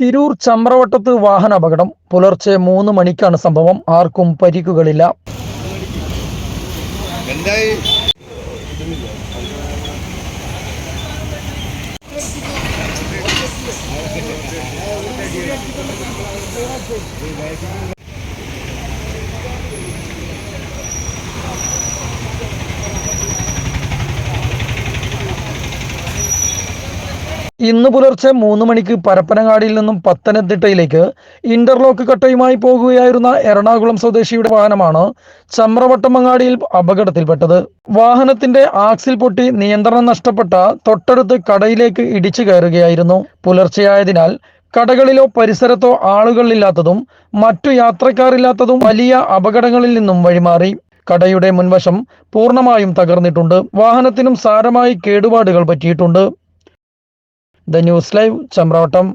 തിരൂർ ചമ്രവട്ടത്ത് വാഹന അപകടം. പുലർച്ചെ മൂന്ന് മണിക്കാണ് സംഭവം. ആർക്കും പരിക്കുകളില്ല. ഇന്ന് പുലർച്ചെ മൂന്ന് മണിക്ക് പരപ്പനങ്ങാടിയിൽ നിന്നും പത്തനംതിട്ടയിലേക്ക് ഇന്റർലോക്ക് കട്ടയുമായി പോകുകയായിരുന്ന എറണാകുളം സ്വദേശിയുടെ വാഹനമാണ് ചമ്രവട്ടമങ്ങാടിയിൽ അപകടത്തിൽപ്പെട്ടത്. വാഹനത്തിന്റെ ആക്സിൽ പൊട്ടി നിയന്ത്രണം നഷ്ടപ്പെട്ട തൊട്ടടുത്ത് കടയിലേക്ക് ഇടിച്ചു കയറുകയായിരുന്നു. പുലർച്ചെയായതിനാൽ കടകളിലോ പരിസരത്തോ ആളുകളില്ലാത്തതും മറ്റു യാത്രക്കാരില്ലാത്തതും വലിയ അപകടങ്ങളിൽ നിന്നും വഴിമാറി. കടയുടെ മുൻവശം പൂർണമായും തകർന്നിട്ടുണ്ട്. വാഹനത്തിനും സാരമായി കേടുപാടുകൾ പറ്റിയിട്ടുണ്ട്. The news live Chamravattam